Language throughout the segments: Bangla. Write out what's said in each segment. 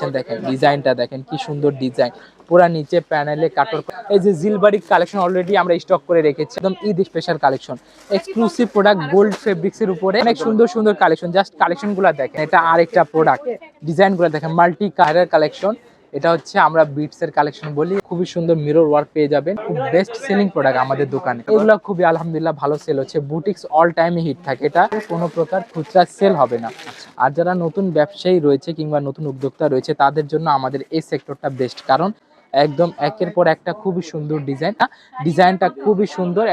পাচ্ছেন দেখেন, ডিজাইনটা দেখেন, কি সুন্দর ডিজাইন। পুরা নিচে প্যানেলে কাটর এই যে জিলবাড়ির কালেকশন অলরেডি আমরা স্টক করে রেখেছি, একদম Eid special collection. Exclusive product gold fabrics এর উপরে অনেক সুন্দর সুন্দর কালেকশন। জাস্ট কালেকশনগুলা দেখেন, এটা আরেকটা প্রোডাক্ট ডিজাইনগুলো দেখেন মাল্টি কালার কালেকশন। এটা হচ্ছে আমরা বিটস এর কালেকশন বলি। খুবই সুন্দর মিরর ওয়ার্ক পেয়ে যাবেন। খুব বেস্ট সেলিং প্রোডাক্ট আমাদের দোকানে। এগুলো খুবই আলহামদুলিল্লাহ ভালো সেল হচ্ছে। বুটিক্স অল টাইমে হিট থাকে। এটা কোনো প্রকার খুচরা সেল হবে না। আর যারা নতুন ব্যবসায়ী রয়েছে কিংবা নতুন উদ্যোক্তা রয়েছে, তাদের জন্য আমাদের এই সেক্টরটা বেস্ট কারণ একদম একের পর একটা খুবই সুন্দর ডিজাইন। ডিজাইনটা খুবই সুন্দর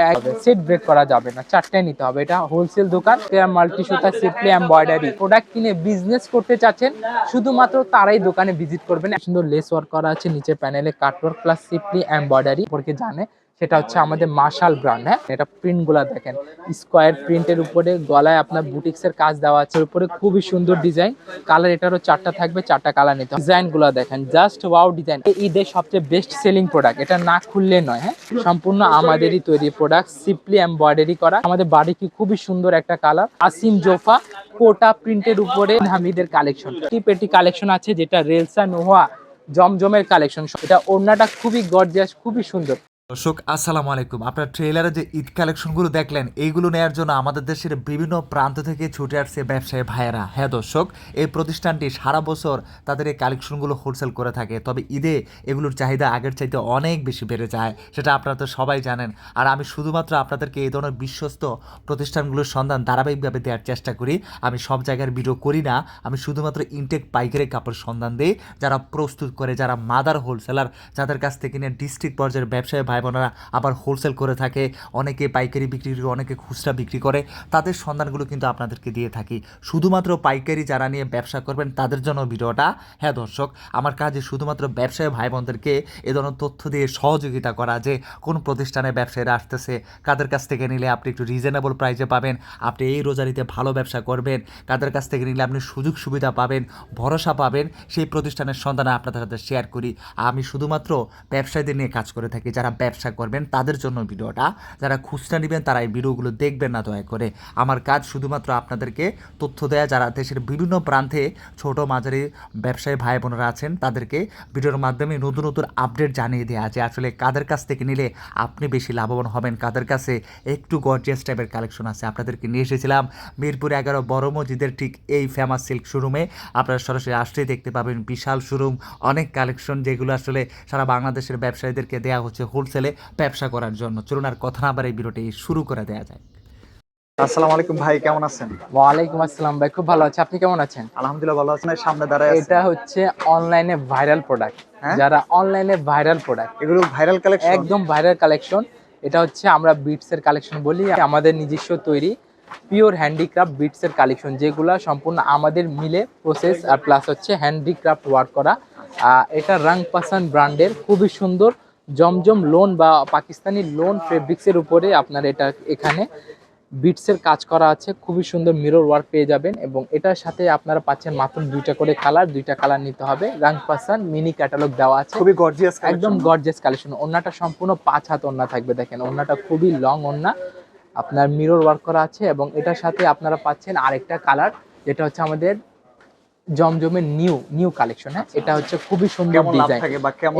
সেট ব্রেক করা যাবে না, চারটায় নিতে হবে। এটা হোলসেল দোকান মাল্টি সুতা সিপলি এমব্রয়ডারি প্রোডাক্ট কিনে বিজনেস করতে চাচ্ছেন, শুধুমাত্র তারাই দোকানে ভিজিট করবেন। সুন্দর লেস ওয়ার্ক করা আছে, নিচে প্যানেলে কাটওয়ার্ক প্লাস সিপলি এমব্রয়ডারি সম্পর্কে জানে সেটা হচ্ছে আমাদের মার্শাল ব্র্যান্ড হ্যাঁ? এটা প্রিন্টগুলা দেখেন। স্কোয়ার প্রিন্টের উপরে গলায় আপনার বুটিক্স এর কাজ দেওয়া আছে। উপরে খুবই সুন্দর ডিজাইন কালার এটারও চারটা থাকবে, চারটা কালার নিতে ডিজাইনগুলা দেখেন জাস্ট ওয়াও ডিজাইন ঈদের সবচেয়ে বেস্ট সেলিং প্রোডাক্ট এটা না খুললে নয় হ্যাঁ? সম্পূর্ণ আমাদেরই তৈরি প্রোডাক্ট সিপলি এমব্রয়ডারি করা। আমাদের বাড়ি কি খুবই সুন্দর একটা কালার আসিম জোফা কোটা প্রিন্টের উপরে হামিদের কালেকশন কি পেটি কালেকশন আছে, যেটা রেলসা নোহা জমজমের কালেকশন এটা ওড়নাটা খুবই গর্জিয়াস খুবই সুন্দর। দর্শক, আসসালামু আলাইকুম। আপনার ট্রেলারে যে ঈদ কালেকশনগুলো দেখলেন, এইগুলো নেয়ার জন্য আমাদের দেশের বিভিন্ন প্রান্ত থেকে ছুটে আসছে ব্যবসায়ী ভাইয়েরা। হ্যাঁ দর্শক, এই প্রতিষ্ঠানটি সারা বছর তাদের এই কালেকশনগুলো হোলসেল করে থাকে, তবে ঈদে এগুলোর চাহিদা আগের চাইতে অনেক বেশি বেড়ে যায়, সেটা আপনারা তো সবাই জানেন। আর আমি শুধুমাত্র আপনাদেরকে এই ধরনের বিশ্বস্ত প্রতিষ্ঠানগুলোর সন্ধান ধারাবাহিকভাবে দেওয়ার চেষ্টা করি, আমি সব জায়গার ভিডিও করি না, আমি শুধুমাত্র ইনটেক পাইকারি কাপড় সন্ধান দিই, যারা প্রস্তুত করে, যারা মাদার হোলসেলার যাদের কাছ থেকে নিয়ে ডিস্ট্রিক্ট পর্যায়ের ব্যবসায়ী ভাই বোনেরা আবার হোলসেল করে থাকে, অনেকে পাইকারি বিক্রি করে অনেকে খুচরা বিক্রি করে, তাদের সন্ধানগুলো কিন্তু আপনাদেরকে দিয়ে থাকি। শুধুমাত্র পাইকারি যারা নিয়ে ব্যবসা করবেন, তাদের জন্য ভিডিওটা। হ্যাঁ দর্শক, আমার কাজে শুধুমাত্র ব্যবসায়ী ভাই বোনদেরকে এ ধরনের তথ্য দিয়ে সহযোগিতা করা যে কোন প্রতিষ্ঠানে ব্যবসায়ীরা আসতেছে, কাদের কাছ থেকে নিলে আপনি একটু রিজনেবল প্রাইসে পাবেন, আপনি এই রোজারিতে ভালো ব্যবসা করবেন, কাদের কাছ থেকে নিলে আপনি সুযোগ সুবিধা পাবেন, ভরসা পাবেন, সেই প্রতিষ্ঠানের সন্ধানে আপনাদের সাথে শেয়ার করি। আমি শুধুমাত্র ব্যবসায়ীদের নিয়ে কাজ করে থাকি, যারা ব্যবসা করবেন তাদের জন্য ভিডিওটা। যারা খুচরা নেবেন তারা এই ভিডিওগুলো দেখবেন না, দয়া করে। আমার কাজ শুধুমাত্র আপনাদেরকে তথ্য দেয়া, যারা দেশের বিভিন্ন প্রান্তে ছোট মাঝারি ব্যবসায়ী ভাই বোনেরা আছেন, তাদেরকে ভিডিওর মাধ্যমে নতুন নতুন আপডেট জানিয়ে দেওয়া যে আসলে কাদের কাছ থেকে নিলে আপনি বেশি লাভবান হবেন, কাদের কাছে একটু গর্জিয়াস টাইপের কালেকশন আছে। আপনাদেরকে নিয়ে এসেছিলাম মিরপুর এগারো বড় মসজিদের ঠিক এই ফেমাস সিল্ক শোরুমে আপনারা সরাসরি আসলেই দেখতে পাবেন বিশাল শোরুম অনেক কালেকশন যেগুলো আসলে সারা বাংলাদেশের ব্যবসায়ীদেরকে দেওয়া হচ্ছে হোলসেলে ব্যবসা করার জন্য। চলুন আর কথা না বারে ভিডিওটি শুরু করে দেওয়া যায় আসসালামু আলাইকুম ভাই কেমন আছেন? ওয়ালাইকুম আসসালাম ভাই খুব ভালো আছে। আপনি কেমন আছেন? আলহামদুলিল্লাহ ভালো আছেন সামনে দাঁড়ায় এটা হচ্ছে অনলাইনে ভাইরাল প্রোডাক্ট? যারা অনলাইনে ভাইরাল প্রোডাক্ট এগুলো ভাইরাল কালেকশন একদম ভাইরাল কালেকশন এটা হচ্ছে আমরা বিটস এর কালেকশন বলি। আমাদের নিজস্ব তৈরি পিওর হ্যান্ডিক্রাফট বিটস এর কালেকশন যেগুলো সম্পূর্ণ আমাদের মিলে প্রসেস আর প্লাস হচ্ছে হ্যান্ডিক্রাফট ওয়ার্ক করা। আহ, এটা রং পাসান ব্র্যান্ডের খুবই সুন্দর জমজম লোন বা পাকিস্তানি লোন ফেব্রিক্সের উপরে আপনার এটা এখানে বিটসের কাজ করা আছে। খুবই সুন্দর মিরর ওয়ার্ক পেয়ে যাবেন এবং এটার সাথে আপনারা পাচ্ছেন মাত্র দুইটা করে কালার দুইটা কালার নিতে হবে। রং পাসান মিনি ক্যাটালগ দেওয়া আছে। খুবই গর্জিয়াস একদম গর্জেস কালেকশন ওন্নাটা সম্পূর্ণ পাঁচ হাত ওন্না থাকবে দেখেন। ওন্নাটা খুবই লং ওন্না আপনার মিরর ওয়ার্ক করা আছে এবং এটার সাথে আপনারা পাচ্ছেন আরেকটা কালার যেটা হচ্ছে আমাদের জমজমের নিউ নিউ কালেকশন হ্যাঁ? এটা হচ্ছে খুবই সুন্দর ডিজাইন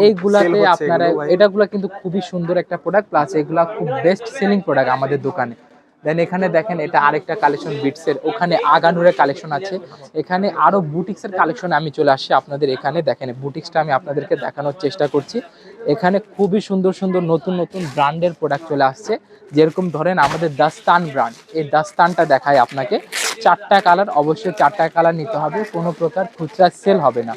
এইগুলাতে আপনারা এটাগুলা কিন্তু খুবই সুন্দর একটা প্রোডাক্ট প্লাস এগুলা খুব বেস্ট সেলিং প্রোডাক্ট আমাদের দোকানে। দেন এখানে দেখেন এটা আরেকটা কালেকশন বিটসের ওখানে আগানুরের কালেকশন আছে। এখানে আরও বুটিক্সের কালেকশন আমি চলে আসছি আপনাদের এখানে। দেখেন বুটিক্সটা আমি আপনাদেরকে দেখানোর চেষ্টা করছি। এখানে খুবই সুন্দর সুন্দর নতুন নতুন ব্র্যান্ডের প্রোডাক্ট চলে আসছে। যেরকম ধরেন আমাদের দাস্তান ব্র্যান্ড এই দাস্তানটা দেখায় আপনাকে। চারটা কালার অবশ্যই চারটা কালার নিতে হবে, কোনো প্রকার খুচরা সেল হবে না।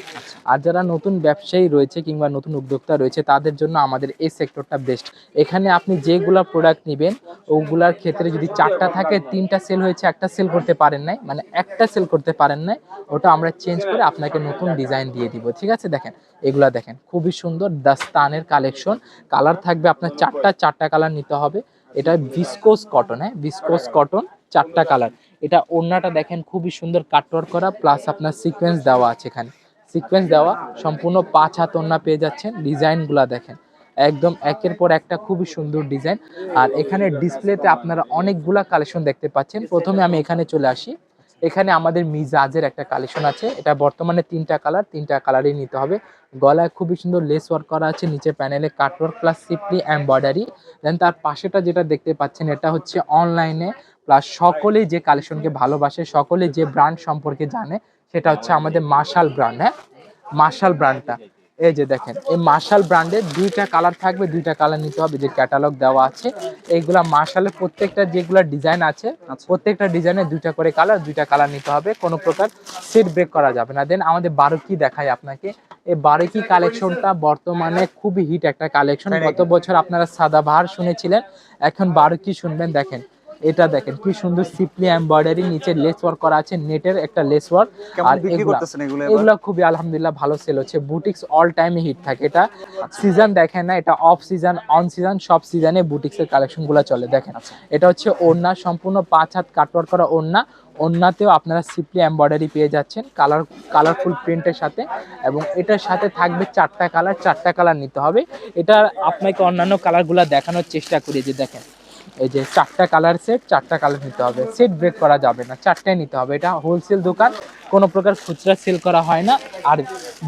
আর যারা নতুন ব্যবসায়ী রয়েছে কিংবা নতুন উদ্যোক্তা রয়েছে, তাদের জন্য আমাদের এই সেক্টরটা বেস্ট এখানে আপনি যেগুলা প্রোডাক্ট নেবেন, ওগুলার ক্ষেত্রে যদি চারটা থাকে, তিনটা সেল হয়েছে, একটা সেল করতে পারেন নাই মানে একটা সেল করতে পারেন নাই, ওটা আমরা চেঞ্জ করে আপনাকে নতুন ডিজাইন দিয়ে দিব। ঠিক আছে? দেখেন, এগুলা দেখেন, খুবই সুন্দর দাস্তানের কালেকশন কালার থাকবে আপনার চারটা চারটা কালার নিতে হবে। এটা ভিসকোস কটন হ্যাঁ? ভিসকোস কটন চারটা কালার এটা ওড়নাটা দেখেন খুবই সুন্দর কাটওয়ার্ক করা প্লাস আপনার সিকোয়েন্স দেওয়া আছে এখানে। সিকোয়েন্স দেওয়া, সম্পূর্ণ পাঁচ হাত ওড়না পেয়ে যাচ্ছেন, ডিজাইনগুলা দেখেন। একদম একের পর একটা খুবই সুন্দর ডিজাইন। আর এখানে ডিসপ্লেতে আপনারা অনেকগুলা কালেকশন দেখতে পাচ্ছেন। প্রথমে আমি এখানে চলে আসি। এখানে আমাদের মিজাজের একটা কালেকশন আছে। এটা বর্তমানে তিনটা কালার তিনটা কালারই নিতে হবে। গলায় খুবই সুন্দর লেস ওয়ার্ক করা আছে, নিচে প্যানেলে cutwork plus simply embroidery then তার পাশেটা যেটা দেখতে পাচ্ছেন, এটা হচ্ছে অনলাইনে প্লাস সকলেই যে কালেকশনকে ভালোবাসে সকলে যে ব্র্যান্ড সম্পর্কে জানে সেটা হচ্ছে আমাদের মার্শাল ব্র্যান্ড হ্যাঁ? মার্শাল ব্র্যান্ডটা এই যে দেখেন এই মার্শাল ব্র্যান্ডের দুইটা কালার থাকবে দুইটা কালার নিতে হবে যে ক্যাটালগ দেওয়া আছে। এইগুলা মার্শালের প্রত্যেকটা যেগুলা ডিজাইন আছে প্রত্যেকটা ডিজাইনের দুইটা করে কালার দুইটা কালার নিতে হবে। কোনো প্রকার সেট ব্রেক করা যাবে না। দেন আমাদের বারোকি দেখাই আপনাকে। এই বারোকি কালেকশনটা বর্তমানে খুবই হিট একটা কালেকশন গত বছর আপনারা সাদাবাহার শুনেছিলেন এখন বারোকি শুনবেন। দেখেন এটা দেখেন কি সুন্দর সিপলি এমব্রয়ডারি নিচে লেস ওয়ার্ক করা আছে নেটের একটা লেস ওয়ার্ক আর এগুলা খুবই আলহামদুলিল্লাহ ভালো সেল হচ্ছে। বুটিক্স অল টাইম হিট থাকে। এটা সিজন দেখেন না এটা অফ সিজন অন সিজন সব সিজনে বুটিক্সের কালেকশনগুলো চলে দেখেন। এটা হচ্ছে ওড়না সম্পূর্ণ পাঁচ হাত কাটওয়ার করা ওড়না। ওড়নাতেও আপনারা সিপলি এমব্রয়ডারি পেয়ে যাচ্ছেন কালার কালারফুল প্রিন্টের সাথে। এবং এটার সাথে থাকবে চারটা কালার চারটা কালার নিতে হবে। এটা আপনাকে অন্যান্য কালারগুলো দেখানোর চেষ্টা করি যে দেখেন। এই যে চারটা কালার সেট চারটা কালার নিতে হবে। সেট ব্রেক করা যাবে না, চারটাই নিতে হবে। এটা হোলসেল দোকান, কোনো প্রকার খুচরা সেল করা হয় না। আর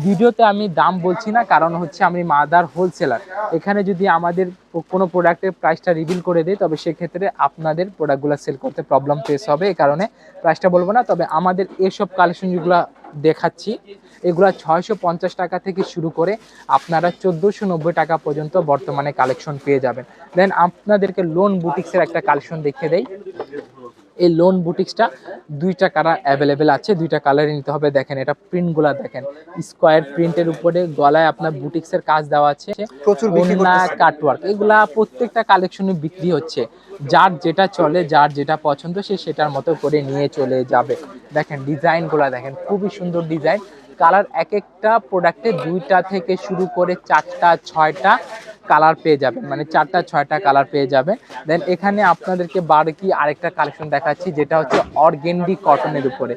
ভিডিওতে আমি দাম বলছি না, কারণ হচ্ছে আমি মাদার হোলসেলার এখানে যদি আমাদের কোনো প্রোডাক্টের প্রাইসটা রিভিল করে দেয়, তবে সেক্ষেত্রে আপনাদের প্রোডাক্টগুলো সেল করতে প্রবলেম ফেস হবে। এই কারণে প্রাইসটা বলব না, তবে আমাদের এসব কালেকশন যেগুলো দেখাচ্ছি। এগুলো ছয়শো পঞ্চাশ টাকা থেকে শুরু করে আপনারা চোদ্দোশো নব্বই টাকা পর্যন্ত বর্তমানে কালেকশন পেয়ে যাবেন। দেন আপনাদেরকে লোন বুটিক্সের একটা কালেকশন দেখিয়ে দেই। এই লোন বুটিক্সটা দুইটা কালার অ্যাভেলেবেল আছে দুইটা কালারই নিতে হবে। দেখেন এটা প্রিন্টগুলো দেখেন। স্কোয়ার প্রিন্টের উপরে গলায় আপনার বুটিক্সের কাজ দেওয়া আছে। প্রচুর কাটওয়ার্ক এগুলা প্রত্যেকটা কালেকশনে বিক্রি হচ্ছে। যার যেটা চলে যার যেটা পছন্দ সে সেটার মতো করে নিয়ে চলে যাবে। দেখেন ডিজাইনগুলো দেখেন খুবই সুন্দর ডিজাইন। কালার এক একটা প্রোডাক্টে দুইটা থেকে শুরু করে চারটা ছয়টা কালার পেয়ে যাবেন মানে চারটা, ছয়টা কালার পেয়ে যাবেন। দেন এখানে আপনাদেরকে বারকি আরেকটা কালেকশন দেখাচ্ছি, যেটা হচ্ছে অর্গেন্ডি কটনের উপরে।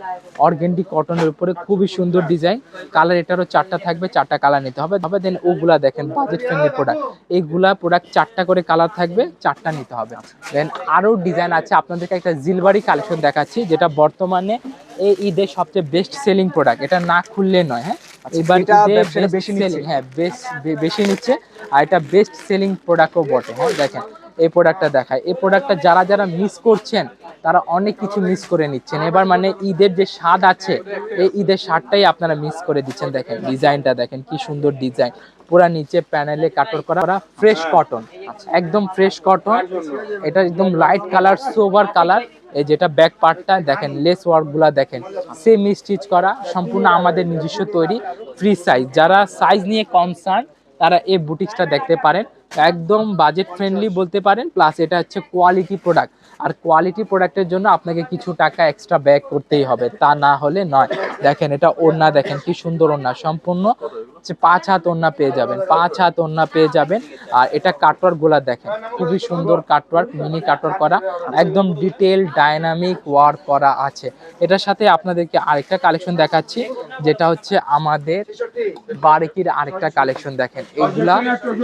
অর্গেন্ডি কটনের উপরে খুবই সুন্দর ডিজাইন কালার এটারও চারটা থাকবে, চারটা কালার নিতে হবে। তবে দেন ওগুলা দেখেন বাজেট ফ্রেন্ডলি প্রোডাক্ট এইগুলা প্রোডাক্ট চারটা করে কালার থাকবে, চারটা নিতে হবে। দেন আরও ডিজাইন আছে, আপনাদেরকে একটা জিলবাড়ি কালেকশন দেখাচ্ছি, যেটা বর্তমানে এই ঈদের সবচেয়ে বেস্ট সেলিং প্রোডাক্ট এটা না খুললে নয় হ্যাঁ? এটা ঈদে বেশি নিচ্ছে। হ্যাঁ বেশ বেশি নিচ্ছে আর এটা বেস্ট সেলিং প্রোডাক্টও বটে হ্যাঁ দেখেন এই প্রোডাক্টটা দেখায়। এই প্রোডাক্টটা যারা যারা মিস করছেন, তারা অনেক কিছু মিস করে নিচ্ছেন। এবার মানে ঈদের যে স্বাদ আছে, এই ঈদের স্বাদটাই আপনারা মিস করে দিচ্ছেন। দেখেন, ডিজাইনটা দেখেন, কি সুন্দর ডিজাইন। পুরা নিচে প্যানেলে কাটর করা ফ্রেশ কটন একদম ফ্রেশ কটন এটা একদম লাইট কালার সোবার কালার এই যেটা ব্যাক পার্টটা দেখেন লেস ওয়ার্কগুলা দেখেন। সেম স্টিচ করা, সম্পূর্ণ আমাদের নিজস্ব তৈরি ফ্রি সাইজ যারা সাইজ নিয়ে কনসার্ন তারা এই বুটিক্সটা দেখতে পারেন। একদম বাজেট ফ্রেন্ডলি বলতে পারেন প্লাস এটা হচ্ছে কোয়ালিটি প্রোডাক্ট আর কোয়ালিটি প্রোডাক্টের জন্য আপনাকে কিছু টাকা এক্সট্রা ব্যাক করতেই হবে, তা না হলে নয়। দেখেন এটা ওড়না, দেখেন কি সুন্দর ওড়না, সম্পূর্ণ হচ্ছে পাঁচ হাত ওড়না পেয়ে যাবেন, পাঁচ হাত ওড়না পেয়ে যাবেন। আর এটা কাটওয়ার্কগুলা দেখেন, খুবই সুন্দর কাটওয়ার্ক মিনি কাটওয়ার্ক করা, একদম ডিটেল ডাইনামিক ওয়ার্ক করা আছে। এটার সাথে আপনাদেরকে আরেকটা কালেকশন দেখাচ্ছি, যেটা হচ্ছে আমাদের বারেকির আরেকটা কালেকশন দেখেন। এগুলা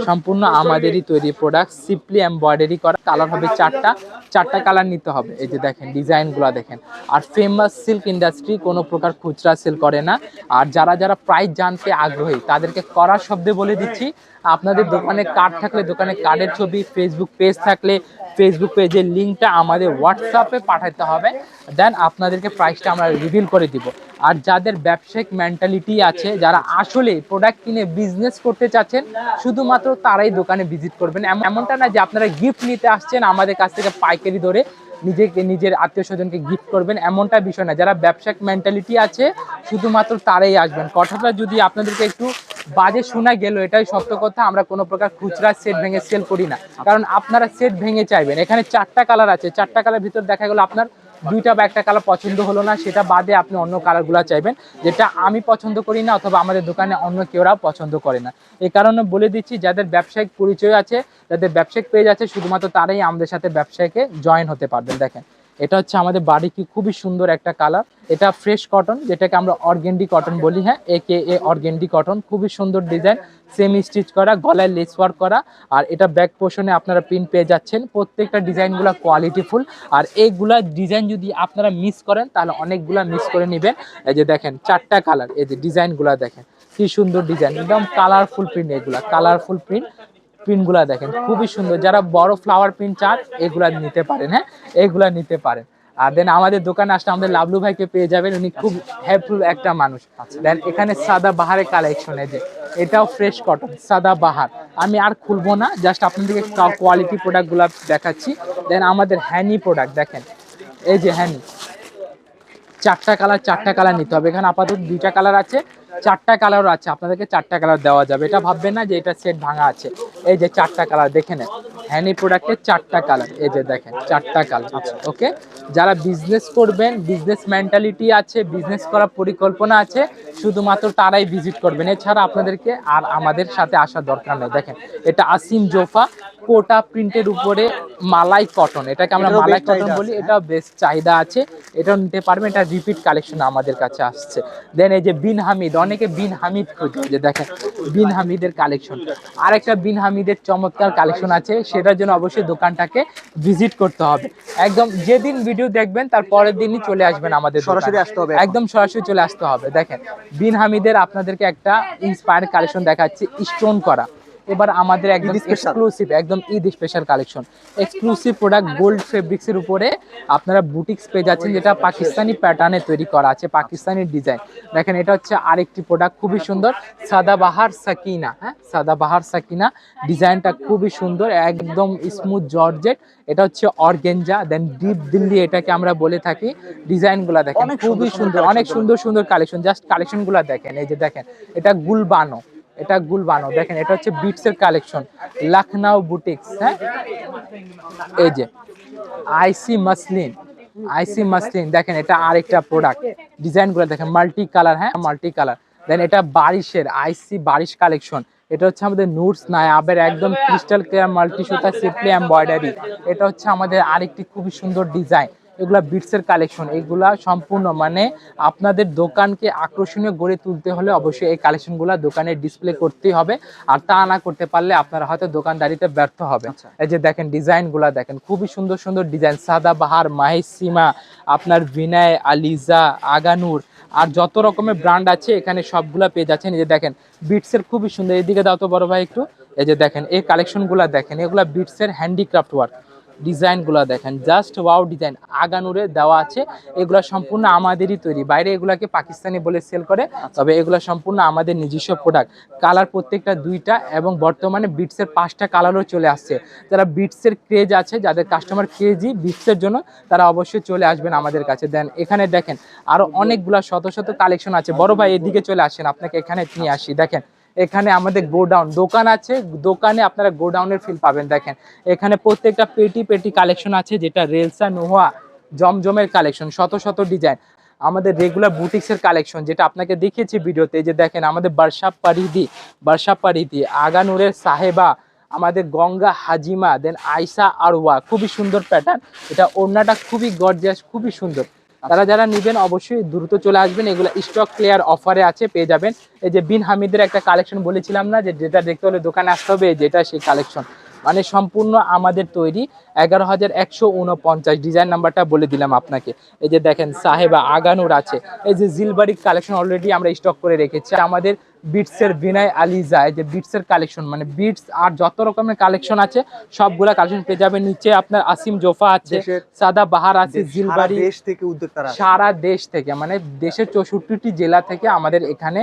সম্পূর্ণ আমাদেরই তৈরি প্রোডাক্ট সিম্পলি এমব্রয়ডারি করা কালার হবে চারটা চারটা কালার নিতে হবে। এই যে দেখেন ডিজাইনগুলো দেখেন। আর ফেমাস সিল্ক ইন্ডাস্ট্রি কোনো প্রকার খুচরা সেল করে না। আর যারা যারা প্রাইস জানতে আগ্রহী তাদেরকে করার শব্দে বলে দিচ্ছি। আপনাদের দোকানে কার্ড থাকলে, দোকানে কার্ডের ছবি ফেসবুক পেজ থাকলে ফেসবুক পেজের লিঙ্কটা আমাদের হোয়াটসঅ্যাপে পাঠাতে হবে। দেন আপনাদেরকে প্রাইসটা আমরা রিভিল করে দিব। আর যাদের ব্যবসায়িক মেন্টালিটি আছে, যারা আসলে প্রোডাক্ট কিনে বিজনেস করতে চাচ্ছেন, শুধুমাত্র তারাই দোকানে ভিজিট করবেন। এমনটা না যে আপনারা গিফট নিতে আসছেন আমাদের কাছ থেকে পাইকারি ধরে নিজেকে, নিজের আত্মীয় স্বজনকে গিফট করবেন এমনটা বিষয় না। যারা ব্যবসায়িক মেন্টালিটি আছে, শুধুমাত্র তারাই আসবেন। কথাটা যদি আপনাদেরকে একটু বাজে শোনা গেল, এটাই সত্য কথা। আমরা কোনো প্রকার খুচরা সেট ভেঙে সেল করি না। কারণ আপনারা সেট ভেঙে চাইবেন। এখানে চারটা কালার আছে। চারটা কালার ভিতর দেখা গেলো আপনার দুইটা বা একটা কালার পছন্দ হলো না, সেটা বাদে আপনি অন্য কালারগুলো চাইবেন, যেটা আমি পছন্দ করি না অথবা আমাদের দোকানে অন্য কেউরাও পছন্দ করে না। এই কারণে বলে দিচ্ছি, যাদের ব্যবসায়িক পরিচয় আছে, যাদের ব্যবসায়িক পেজ আছে, শুধুমাত্র তারাই আমাদের সাথে ব্যবসায়ীকে জয়েন হতে পারবেন, দেখেন। এটা হচ্ছে আমাদের বাড়ি কি খুবই সুন্দর একটা কালার এটা ফ্রেশ কটন যেটাকে আমরা অর্গেন্ডি কটন বলি হ্যাঁ এ কে এ অর্গেন্ডি কটন খুবই সুন্দর ডিজাইন সেমি স্টিচ করা, গলায় লেস ওয়ার্ক করা। আর এটা ব্যাক পোর্শনে আপনারা প্রিন্ট পেয়ে যাচ্ছেন। প্রত্যেকটা ডিজাইনগুলো কোয়ালিটিফুল আর এইগুলা ডিজাইন যদি আপনারা মিস করেন, তাহলে অনেকগুলা মিস করে নেবেন। এই যে দেখেন, চারটা কালার এই যে ডিজাইনগুলো দেখেন। কি সুন্দর ডিজাইন একদম কালারফুল প্রিন্ট এগুলা কালারফুল প্রিন্ট প্রিন্টগুলা দেখেন, খুবই সুন্দর। যারা বড় ফ্লাওয়ার প্রিন্ট চান, এগুলা নিতে পারেন হ্যাঁ? এগুলা নিতে পারেন। আর দেন আমাদের দোকানে আসলে আমাদের লাভলু ভাইকে পেয়ে যাবেন, উনি খুব হেল্পফুল একটা মানুষ। দেন এখানে সাদা বাহারের কালেকশন এই যে, এটাও ফ্রেশ কটন সাদা বাহার। আমি আর খুলবো না জাস্ট আপনাদেরকে কোয়ালিটি প্রোডাক্টগুলো দেখাচ্ছি। দেন আমাদের হ্যানি প্রোডাক্ট দেখেন, এই যে হ্যানি চারটা কালার চারটা কালার নিতে হবে। এখানে আপাতত দুইটা কালার আছে। চারটা কালারও আছে, আপনাদেরকে চারটা কালার দেওয়া যাবে। এটা ভাববেন না যে এটা সেট ভাঙা আছে। এই যে চারটা কালার দেখে নেন। হ্যানি প্রোডাক্টের চারটা কালার এই যে দেখেন চারটা কালার ওকে যারা বিজনেস করবেন বিজনেস মেন্টালিটি আছে বিজনেস করার পরিকল্পনা আছে শুধুমাত্র তারাই ভিজিট করবেন। এছাড়া আপনাদেরকে আর আমাদের সাথে আসার দরকার নেই। দেখেন এটা আসিম জোফা কোটা প্রিন্টের উপরে মালাই কটন এটাকে আমরা মালাই কটন বলি এটা বেশ চাহিদা আছে। এটা নিতে পারবেন এটা রিপিট কালেকশন আমাদের কাছে আসছে। দেন এই যে বিন হামিদ অনেকে বিন হামিদ খুঁজে যে দেখেন বিন হামিদের কালেকশন আরেকটা বিন হামিদের চমৎকার কালেকশন আছে সেটার জন্য অবশ্যই দোকানটাকে ভিজিট করতে হবে। একদম যেদিন ভিডিও দেখবেন তার পরের দিনই চলে আসবেন আমাদের সরাসরি আসতে হবে একদম সরাসরি চলে আসতে হবে। দেখেন বিন হামিদের আপনাদেরকে একটা ইন্সপায়ার কালেকশন দেখাচ্ছি স্টোন করা। এবার আমাদের একদম এক্সক্লুসিভ একদম Eid special collection exclusive product gold ফেব্রিক্সের উপরে আপনারা বুটিক্স পেয়ে যাচ্ছেন যেটা পাকিস্তানি প্যাটার্নে তৈরি করা আছে পাকিস্তানি ডিজাইন দেখেন এটা হচ্ছে আরেকটি প্রোডাক্ট খুবই সুন্দর। সাদাবাহার সাকিনা হ্যাঁ? সাদাবাহার সাকিনা। ডিজাইনটা খুবই সুন্দর একদম স্মুথ জর্জেট। এটা হচ্ছে অর্গেঞ্জা দেন ডিপ দিল্লি এটাকে আমরা বলে থাকি। ডিজাইনগুলো দেখেন খুবই সুন্দর সুন্দর অনেক সুন্দর সুন্দর কালেকশন জাস্ট কালেকশনগুলো দেখেন এই যে দেখেন এটা গুলবানো। এটা গুলবানো দেখেন, এটা হচ্ছে বিটসের কালেকশন লখনউ বুটিক্স হ্যাঁ? এই যে আইসি মাসলিন আইসি মাসলিন দেখেন, এটা আরেকটা প্রোডাক্ট ডিজাইনগুলো দেখেন মাল্টি কালার হ্যাঁ? মাল্টি কালার দেন এটা বারিশের আইসি বারিশ কালেকশন এটা হচ্ছে আমাদের নুটস নায়াবের একদম ক্রিস্টাল ক্লিয়ার মাল্টি সুতা সিপলি এমব্রয়ডারি এটা হচ্ছে আমাদের আরেকটি খুবই সুন্দর ডিজাইন এগুলা বিটসের কালেকশন এগুলা সম্পূর্ণ মানে আপনাদের দোকানকে আকর্ষণীয় গড়ে তুলতে হলে অবশ্যই এই কালেকশনগুলা দোকানে ডিসপ্লে করতেই হবে। আর তা না করতে পারলে আপনারা হয়তো দোকানদারিতে ব্যর্থ হবে আচ্ছা। এই যে দেখেন ডিজাইনগুলা দেখেন খুবই সুন্দর সুন্দর ডিজাইন সাদা বাহার মাহিসিমা আপনার বিনয় আলিজা আগানুর আর যত রকমের ব্র্যান্ড আছে এখানে সবগুলা পেয়ে যাচ্ছেন। এই যে দেখেন বিটসের খুবই সুন্দর। এদিকে দাও তো বড় ভাই একটু। এই যে দেখেন এই কালেকশনগুলা দেখেন এগুলা বিটসের হ্যান্ডিক্রাফট ওয়ার্ক ডিজাইনগুলো দেখেন। Just wow design. আগানুরে দেওয়া আছে। এগুলো সম্পূর্ণ আমাদেরই তৈরি। বাইরে এগুলাকে পাকিস্তানি বলে সেল করে, তবে এগুলো সম্পূর্ণ আমাদের নিজস্ব প্রোডাক্ট কালার প্রত্যেকটা দুইটা এবং বর্তমানে বিটসের পাঁচটা কালারও চলে আসছে। যারা বিটসের ক্রেজ আছে, যাদের কাস্টমার ক্রেজি বিটসের জন্য, তারা অবশ্যই চলে আসবেন আমাদের কাছে। দেন এখানে দেখেন, আরও অনেকগুলা শত শত কালেকশন আছে। বড় ভাই এদিকে চলে আসেন, আপনাকে এখানে নিয়ে আসি। দেখেন এখানে আমাদের গোডাউন, দোকান আছে, দোকানে আপনারা গোডাউনের ফিল পাবেন। দেখেন, এখানে প্রত্যেকটা পেটি পেটি কালেকশন আছে, যেটা রেলসা নোহা জমজমের কালেকশন শত শত ডিজাইন আমাদের রেগুলার বুটিক্সের কালেকশন যেটা আপনাকে দেখিয়েছি ভিডিওতে যে দেখেন, আমাদের বার্ষা পারিদি বার্ষা পারিদি আগানুরের সাহেবা, আমাদের গঙ্গা হাজিমা দেন আয়সা আরওয়া, খুবই সুন্দর প্যাটার্ন এটা ওড়নাটা খুবই গর্জিয়াস খুবই সুন্দর। তারা যারা নেবেন অবশ্যই দ্রুত চলে আসবেন। এগুলো স্টক ক্লিয়ার অফারে আছে, পেয়ে যাবেন। এই যে বিন হামিদের একটা কালেকশন বলেছিলাম না, যে যেটা দেখতে হলে দোকানে আসতে হবে যেটা সেই কালেকশন মানে সম্পূর্ণ আমাদের তৈরি। এগারো হাজার একশো উনপঞ্চাশ ডিজাইন নাম্বারটা বলে দিলাম আপনাকে। এই যে দেখেন, সাহেবা আগানুর আছে। এই যে জিলবাড়ির কালেকশন অলরেডি আমরা স্টক করে রেখেছি। আমাদের বিটসের বিনয় আলিজা এই যে বিটসের কালেকশন মানে বিটস আর যত রকমের কালেকশন আছে সবগুলা কালেকশন পেয়ে যাবেন। নিচে আপনার আসিম জোফা আছে সাদা বাহার আছে জিলবাড়ি দেশ থেকে উদ্যোক্তারা সারা দেশ থেকে মানে দেশের চৌষট্টিটি জেলা থেকে আমাদের এখানে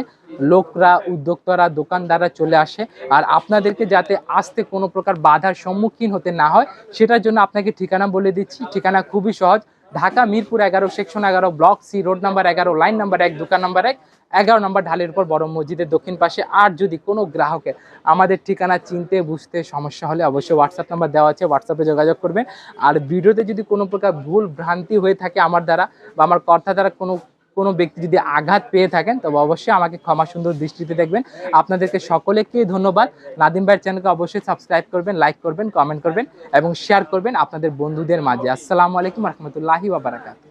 লোকরা উদ্যোক্তারা দোকানদাররা চলে আসে। আর আপনাদেরকে যাতে আসতে কোনো প্রকার বাধার সম্মুখীন হতে না হয় সেটার জন্য আপনাকে ঠিকানা বলে দিচ্ছি। ঠিকানা খুবই সহজ ঢাকা, মিরপুর এগারো, সেকশন এগারো, ব্লক সি, রোড নাম্বার এগারো, লাইন নাম্বার এক, দোকান নাম্বার এক, এগারো নাম্বার ঢালের উপর বড় মসজিদের দক্ষিণ পাশে। আর যদি কোনো গ্রাহকের আমাদের ঠিকানা চিনতে, বুঝতে সমস্যা হলে অবশ্যই হোয়াটসঅ্যাপ নাম্বার দেওয়া আছে হোয়াটসঅ্যাপে যোগাযোগ করবেন। আর ভিডিওতে যদি কোনো প্রকার ভুল ভ্রান্তি হয়ে থাকে আমার দ্বারা বা আমার কথা দ্বারা কোনো কোনো ব্যক্তি যদি আঘাত পেয়ে থাকেন, তবে অবশ্যই আমাকে ক্ষমা সুন্দর দৃষ্টিতে দেখবেন। আপনাদেরকে সকলেকে ধন্যবাদ। নাদিম ভাইয়ের চ্যানেলকে অবশ্যই সাবস্ক্রাইব করবেন লাইক করবেন কমেন্ট করবেন এবং শেয়ার করবেন আপনাদের বন্ধুদের মাঝে। আসসালামু আলাইকুম রহমতুল্লাহি ওয়া বারাকাতুহু।